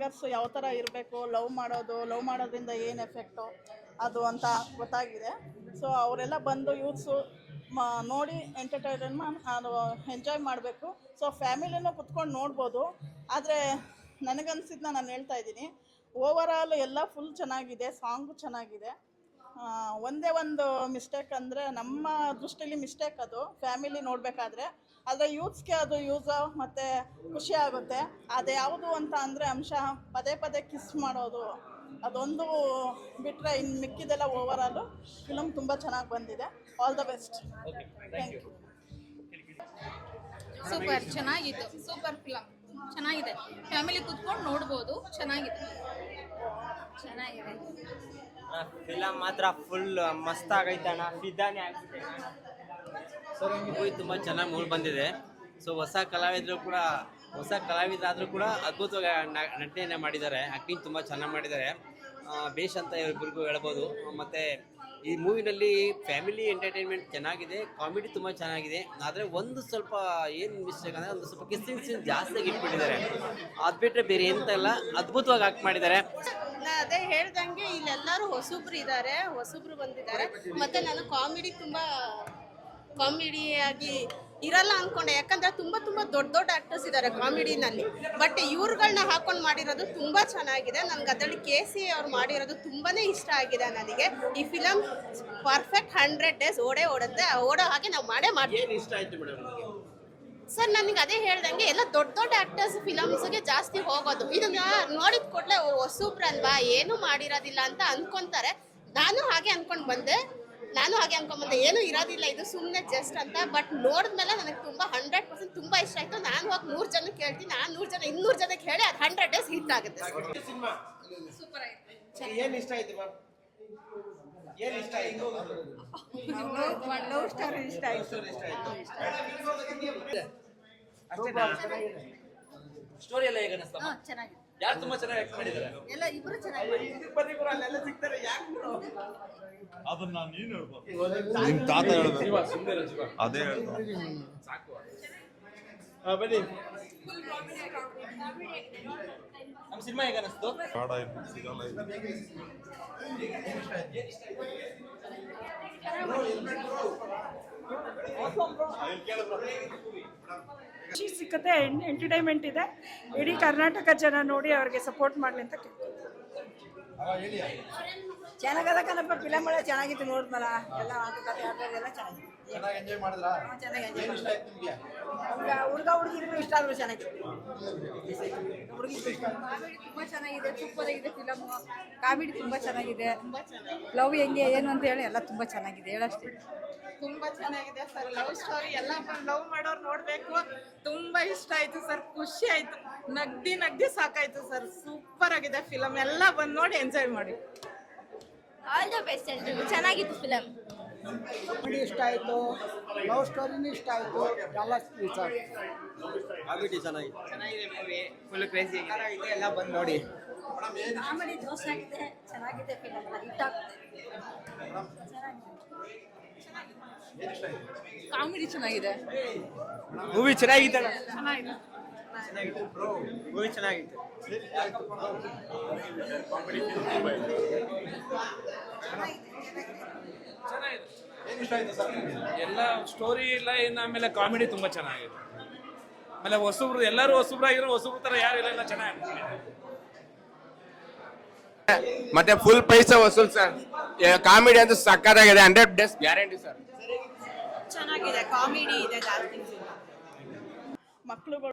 Youngers ಯಾವ ಥರ ಇರಬೇಕು, ಲವ್ ಮಾಡೋದು, ಲವ್ ಮಾಡೋದ್ರಿಂದ ಏನು ಎಫೆಕ್ಟು ಅದು ಅಂತ ಗೊತ್ತಾಗಿದೆ. ಸೊ ಅವರೆಲ್ಲ ಬಂದು ಯೂತ್ಸು ಮ, ನೋಡಿ ಎಂಟರ್ಟೈನ್ಮೆಂಟ್ ಅದು ಎಂಜಾಯ್ ಮಾಡಬೇಕು. ಸೊ ಫ್ಯಾಮಿಲಿನೂ ಕುತ್ಕೊಂಡು ನೋಡ್ಬೋದು. ಆದರೆ ನನಗನ್ಸಿದ್ನ ನಾನು ಹೇಳ್ತಾ ಇದ್ದೀನಿ ಓವರಾಲ್ ಎಲ್ಲ ಫುಲ್ ಚೆನ್ನಾಗಿದೆ ಸಾಂಗು ಚೆನ್ನಾಗಿದೆ. ಒಂದೇ ಒಂದು ಮಿಸ್ಟೇಕ್ ಅಂದರೆ ನಮ್ಮ ದೃಷ್ಟಿಲಿ ಮಿಸ್ಟೇಕ್ ಅದು. ಫ್ಯಾಮಿಲಿ ನೋಡಬೇಕಾದ್ರೆ. ಆದರೆ ಯೂತ್ಸ್ಗೆ ಅದು ಯೂಸ್ ಮತ್ತು ಖುಷಿ ಆಗುತ್ತೆ. ಅದು ಯಾವುದು ಅಂತ ಅಂದರೆ ಅಂಶ ಪದೇ ಪದೇ ಕಿಸ್ ಮಾಡೋದು. ಅದೊಂದು ಬಿಟ್ಟರೆ ಇನ್ನು ಮಿಕ್ಕಿದೆಲ್ಲ ಓವರಾಲು ಫಿಲಮ್ ತುಂಬ ಚೆನ್ನಾಗಿ ಬಂದಿದೆ. All the best thank you super ಚೆನ್ನಾಗಿತ್ತು ಸೂಪರ್ ಫಿಲಮ್ ಚೆನ್ನಾಗಿದೆ. ಫ್ಯಾಮಿಲಿ ಕುತ್ಕೊಂಡು ನೋಡ್ಬೋದು. ಚೆನ್ನಾಗಿದೆ ಚೆನ್ನಾಗಿದೆ. ಫಿಲಮ್ ಮಾತ್ರ ಫುಲ್ ಮಸ್ತ್ ಆಗೈತೆ ಅಣ್ಣ. ಆಗ್ಬಿಟ್ಟೆ ಸೊ ಮೂವಿ ತುಂಬ ಚೆನ್ನಾಗಿ ಮೂಡ್ ಬಂದಿದೆ. ಸೊ ಹೊಸ ಕಲಾವಿದರು ಕೂಡ, ಹೊಸ ಕಲಾವಿದರಾದರೂ ಕೂಡ ಅದ್ಭುತವಾಗಿ ನಟನೆಯನ್ನು ಮಾಡಿದ್ದಾರೆ. ಆ್ಯಕ್ಟಿಂಗ್ ತುಂಬ ಚೆನ್ನಾಗಿ ಮಾಡಿದ್ದಾರೆ. ಬೇಷ್ ಅಂತ ಇವ್ರಿಗೂ ಹೇಳ್ಬೋದು. ಮತ್ತು ಈ ಮೂವಿನಲ್ಲಿ ಫ್ಯಾಮಿಲಿ ಎಂಟರ್ಟೈನ್ಮೆಂಟ್ ಚೆನ್ನಾಗಿದೆ ಕಾಮಿಡಿ ತುಂಬ ಚೆನ್ನಾಗಿದೆ. ಆದರೆ ಒಂದು ಸ್ವಲ್ಪ ಏನು ಮಿಸ್ಟೇಕ್ ಅಂದರೆ ಒಂದು ಸ್ವಲ್ಪ ಕಿಸ್ಸಿಂಗ್ ಸೀನ್ ಜಾಸ್ತಿಯಾಗಿ ಇಟ್ಬಿಟ್ಟಿದ್ದಾರೆ. ಅದು ಬಿಟ್ಟರೆ ಬೇರೆ ಎಂತ ಇಲ್ಲ. ಅದ್ಭುತವಾಗಿ ಆಕ್ಟ್ ಮಾಡಿದ್ದಾರೆ. ಅದೇ ಹೇಳ್ದಂಗೆ ಇಲ್ಲೆಲ್ಲರೂ ಹೊಸಬ್ರು ಇದ್ದಾರೆ ಹೊಸಬ್ರು ಬಂದಿದ್ದಾರೆ. ಮತ್ತೆ ನಾನು ಕಾಮಿಡಿ ತುಂಬಾ ಕಾಮಿಡಿಯಾಗಿ ಇರಲ್ಲ ಅನ್ಕೊಂಡೆ. ಯಾಕಂದ್ರೆ ತುಂಬಾ ತುಂಬಾ ದೊಡ್ಡ ದೊಡ್ಡ ಆಕ್ಟರ್ಸ್ ಇದ್ದಾರೆ ಕಾಮಿಡಿನಲ್ಲಿ ಬಟ್ ಇವ್ರುಗಳನ್ನ ಹಾಕೊಂಡು ಮಾಡಿರೋದು ತುಂಬಾ ಚೆನ್ನಾಗಿದೆ. ನನ್ಗೆ ಅದರಲ್ಲಿ ಕೆ ಸಿ ಅವ್ರು ಮಾಡಿರೋದು ತುಂಬಾನೇ ಇಷ್ಟ ಆಗಿದೆ ನನಗೆ. ಈ ಫಿಲಮ್ ಪರ್ಫೆಕ್ಟ್ ಹಂಡ್ರೆಡ್ ಡೇಸ್ ಓಡೇ ಓಡುತ್ತೆ. ಓಡೋ ಹಾಗೆ ನಾವು ಮಾಡೇ ಮಾಡ್ತೀವಿ ಏನು ಇಷ್ಟ ಆಯಿತು ಮೇಡಮ್ ಸರ್ ನನಗೆ ಅದೇ ಹೇಳ್ದಂಗೆ ಎಲ್ಲ ದೊಡ್ಡ ದೊಡ್ಡ ಆಕ್ಟರ್ಸ್ ಫಿಲಮ್ಸ್ಗೆ ಜಾಸ್ತಿ ಹೋಗೋದು. ಇದನ್ನ ನೋಡಿದ ಕೂಡಲೇ ಅಲ್ವಾ? ಏನು ಮಾಡಿರೋದಿಲ್ಲ ಅಂತ ಅನ್ಕೊಂತಾರೆ. ನಾನು ಹಾಗೆ ಅನ್ಕೊಂಡ್ ಬಂದೆ. ನಾನು ಹಾಗೆ ಅನ್ಕೊಂಡ್ ಬಂದೆ. ಏನು ಇರೋದಿಲ್ಲ. ಇದು ಸುಮ್ಮನೆ ಜಸ್ಟ್ ಅಂತ. ಬಟ್ ನೋಡಿದ್ಮೇಲೆ ನನಗೆ ತುಂಬಾ ಹಂಡ್ರೆಡ್ ಪರ್ಸೆಂಟ್ ತುಂಬಾ ಇಷ್ಟ ಆಯ್ತು. ನಾನು ಹೋಗಿ ನೂರು ಜನಕ್ಕೆ ಹೇಳ್ತೀನಿ ನಾನು ನೂರು ಜನ ಇನ್ನೂರು ಜನಕ್ಕೆ ಹೇಳಿ ಅದು ಹಂಡ್ರೆಡ್ ಡೇಸ್ ಹಿಟ್ ಆಗುತ್ತೆ. ಸೂಪರ್ ಆಗಿದೆ ಏನು ಇಷ್ಟ ಆಯ್ತು ಮ್ಯಾಮ್? ಏನು ಇಷ್ಟ ಆಯಿತು? ಲವ್ ಸ್ಟೋರಿ ಇಷ್ಟ ಆಯ್ತು. ಸ್ಟೋರಿ ಎಲ್ಲ ಹೇಗೆ ಅನಿಸ್ತಾ? ಹಾ ಚೆನ್ನಾಗಿದೆ. ಯಾರು ತುಂಬಾ ಚೆನ್ನಾಗಿ ಆಕ್ಟ್ ಮಾಡಿದ್ದಾರೆ? ಎಲ್ಲ ಇಬ್ರು ಚೆನ್ನಾಗಿ ಅದನ್ನ ನೀನು ಹೇಳ್ಬೋದು ನಿಮ್ ತಾತ ಹೇಳ್ಬೇಕು. ಅದೇ ಹೇಳ್ಬೇಕು ಬನ್ನಿ. ಸಿನಿಮಾ ಹೇಗೆ ಅನಿಸ್ತು? ಕಾಡ ಇರ್ಬೇಕು, ಸಿಗಲ್ಲ ಇದು. ಖುಷಿ ಸಿಕ್ಕತ್ತೆ ಎಂಟರ್ಟೈನ್ಮೆಂಟ್ ಇದೆ. ಇಡೀ ಕರ್ನಾಟಕ ಜನ ನೋಡಿ ಅವ್ರಿಗೆ ಸಪೋರ್ಟ್ ಮಾಡಲಿ ಅಂತ ಕೇಳ್ತೀನಿ ಚೆನ್ನಾಗದ ಕಣಪ್ಪ ಫಿಲಮ್ ಒಳ್ಳೆ ಚೆನ್ನಾಗಿತ್ತು ನೋಡಿದ್ಮಲ್ಲ ಎಲ್ಲ ಮಾತುಕತೆ ಆಟ ಎಲ್ಲ ಚೆನ್ನಾಗಿತ್ತು. ಚೆನ್ನಾಗಿ ಎಂಜಾಯ್ ಮಾಡಿದ್ರಾ? ಚೆನ್ನಾಗಿ ಎಂಜಾಯ್ ಇಷ್ಟ ಆಯ್ತು ನಿಮ್ಗೆ? ಹುಡುಗ ಹುಡುಗ ಹುಡುಗಿರಿಗೂ ಇಷ್ಟ ಆದ್ರು ಚೆನ್ನಾಗಿತ್ತು ಹುಡುಗಿ. ತುಂಬಾ ಚೆನ್ನಾಗಿದೆ ಸೂಪರ್ ಆಗಿದೆ ಫಿಲಮ್ ಕಾಮಿಡಿ ತುಂಬಾ ಚೆನ್ನಾಗಿದೆ. ಲವ್ ಹೆಂಗೆ ಏನು ಅಂತ ಹೇಳಿ ಎಲ್ಲ ತುಂಬಾ ಚೆನ್ನಾಗಿದೆ. ಹೇಳಷ್ಟೇ ತುಂಬಾ ಚೆನ್ನಾಗಿದೆ ಸರ್ ಲವ್ ಸ್ಟೋರಿ ಎಲ್ಲ ಲವ್ ಮಾಡೋರು ನೋಡಬೇಕು. ತುಂಬಾ ಇಷ್ಟ ಆಯ್ತು ಸರ್ ಖುಷಿ ಆಯ್ತು. ನಗ್ದಿ ನಗ್ದಿ ಸಾಕಾಯ್ತು ಸರ್ ಸೂಪರ್ ಆಗಿದೆ ಫಿಲಮ್ ಎಲ್ಲ ಬಂದು ನೋಡಿ ಎಂಜಾಯ್ ಮಾಡಿ. ಆಲ್ ದ ಬೆಸ್ಟ್ ಎಲ್ರಿಗೂ. ಚೆನ್ನಾಗಿತ್ತು ಫಿಲಮ್ ಕಾಮಿಡಿ ಇಷ್ಟ ಆಯಿತು ಲವ್ ಸ್ಟೋರಿನೂ ಇಷ್ಟ ಆಯಿತು ಎಲ್ಲ ಆಯ್ತು. ಕಾಮಿಡಿ ಚೆನ್ನಾಗಿದೆ. ಚೆನ್ನಾಗಿದೆ ಮೂವಿ ಫುಲ್ ಕ್ರೇಜಿ ಇದೆ ಎಲ್ಲ ಬಂದು ನೋಡಿ. ಕಾಮಿಡಿ ಆಗಿದೆ ಚೆನ್ನಾಗಿದೆ ಫಿಲಮ್ ಹಿಟ್ ಆಗುತ್ತೆ ಕಾಮಿಡಿ ಚೆನ್ನಾಗಿದೆ. ಮೂವಿ ಚೆನ್ನಾಗಿದೆ ಚೆನ್ನಾಗಿದೆ. ಮೂವಿ ಚೆನ್ನಾಗಿತ್ತು ಏನ್ ಇಷ್ಟ ಆಯ್ತು ಸರ್? ಎಲ್ಲ ಸ್ಟೋರಿ ಇಲ್ಲ ಲೈನ್ ಆಮೇಲೆ ಕಾಮಿಡಿ ತುಂಬಾ ಚೆನ್ನಾಗಿದೆ. ಆಮೇಲೆ ಹೊಸಬ್ರು ಎಲ್ಲರೂ ಹೊಸಬ್ರಾಗಿರೋ ಹೊಸಬ್ರು ತರ ಯಾರು ಇಲ್ಲ ಎಲ್ಲ ಚೆನ್ನಾಗಿ ಮತ್ತೆ ಫುಲ್ ಪೈಸಾ ವಸೂಲ್ ಸರ್ ಕಾಮಿಡಿ ಅಂತೂ ಸಕ್ಕತ್ತಾಗಿದೆ ಹಂಡ್ರೆಡ್ ಡೇಸ್ ಗ್ಯಾರಂಟಿ ಸರ್ ಚೆನ್ನಾಗಿದೆ ಕಾಮಿಡಿ ಇದೆ ಜಾಸ್ತಿ. ಮಕ್ಕಳುಗಳು